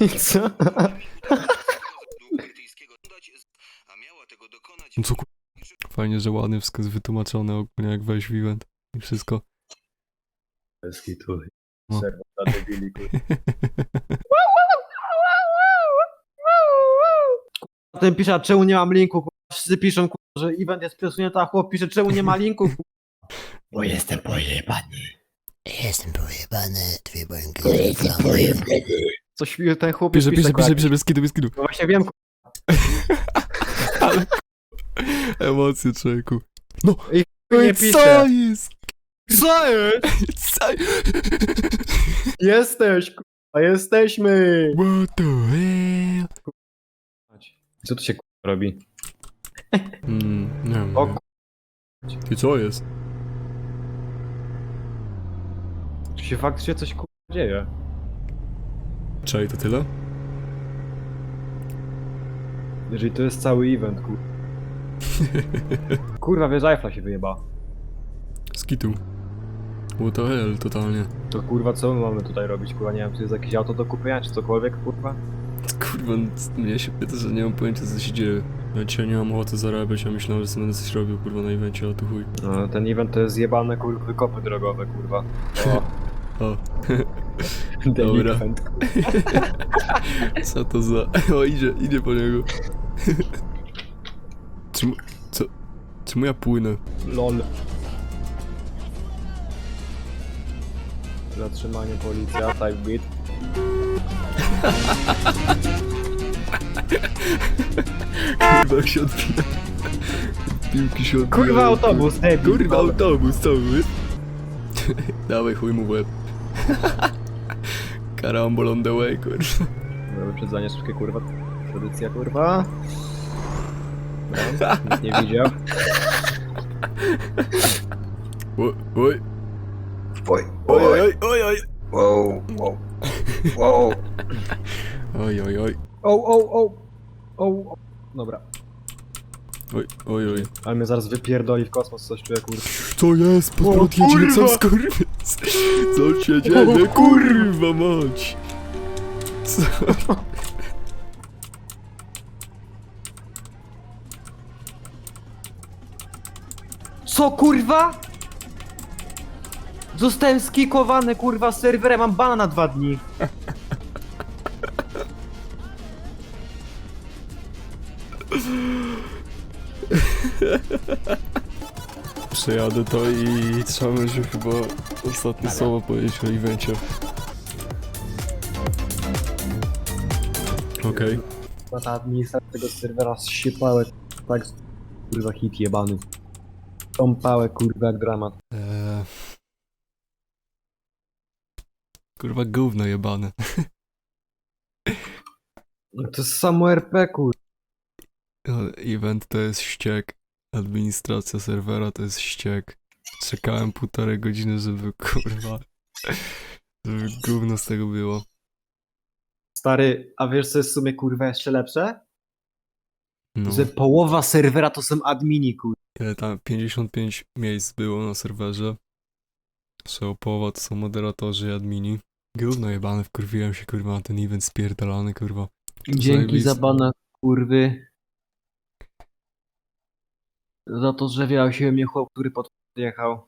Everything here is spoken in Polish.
I co? A miała tego dokonać No co ku... Fajnie, że ładnie wszystko jest wytłumaczone ogólnie jak wejść w event i wszystko. Bez kitu. No. Serwo dla debili, kurwa. Potem pisze, a czemu nie mam linku, kurwa. Wszyscy piszą, kurwa, że event jest przesunięty, a chłop pisze, czemu nie ma linku, kurwa. Bo jestem pojebany. Jestem pojebany, dwie błęki reklamuję. Coś ten chłop Pisze, pisze, tak pisze, pisze, bez kidu, bez kidu. No właśnie wiem. Ale... Emocje, człowieku. No, nie co pisze. jest? Co jest? Co? Jesteś, kurwa, jesteśmy. What the hell? Co tu się kurwa, robi? Mm, nie wiem. O nie. Ty co jest? Tu się faktycznie coś kurwa dzieje. Czej, to tyle? Jeżeli to jest cały event, kurwa. Kurwa, wiesz, Eiffla się wyjeba. Skitu. What the hell, totalnie. To kurwa, co my mamy tutaj robić, kurwa, nie wiem, czy jest jakieś auto do kupienia, czy cokolwiek, kurwa? Kurwa, mnie się pyta, że nie mam pojęcia co się dzieje. Ja dzisiaj nie mam ochoty zarabiać, ja myślałem, że sobie będę coś robił, kurwa, na evencie, a tu chuj. No, ten event to jest zjebane, kurwa, wykopy drogowe, kurwa. O, O, Dobra. co to za... O, idzie, idzie po niego. Czemu... Co... Czemu ja płynę? LOL. Zatrzymanie policja, type beat. Kurwa, jak się odbija. Piłki się odbijają. Kurwa, autobus, debil. Kurwa, autobus, co wy? Dawaj, chuj mu w łeb. Karambol on the way, kurwa. Dobra, Wyprzedzanie szybkie, kurwa. Tradycja, kurwa. Dobra, nikt nie widział. Oj, oj, Oj, oj, oj, oj, oj. wow, wow, wow. Oj, oj, oj, O, o, o, o, o. Dobra, oj, oj, oj. ale mnie zaraz wypierdoli w kosmos coś czuję, kurwa. Co jest? Pod O, prąd jedzie, co skurwiec? Co się dzieje? Kurwa mać! Co? Co, kurwa? Zostałem skikowany, kurwa, z serwerem, mam bana na dwa dni. Przejadę to i trzeba będzie chyba ostatnie słowo powiedzieć o evencie. Okej. Chyba ta administracja tego serwera zsiepałe, tak, kurwa, hit jebany. Tą kurwa, jak dramat. Eee. Kurwa gówno jebane. No To jest samo RP, kurwa. Event to jest ściek. Administracja serwera to jest ściek. Czekałem półtorej godziny, żeby kurwa. Żeby gówno z tego było. Stary, a wiesz co jest w sumie, kurwa, jeszcze lepsze? No. Że połowa serwera to są admini, kurwa. Ile tam 55 miejsc było na serwerze. Że połowa to są moderatorzy i admini. Gówno jebane, wkurwiłem się kurwa na ten event spierdolony kurwa. Dzięki Zajebiste. za bana, kurwy. Za to, że wiał się mnie chłop, który podjechał.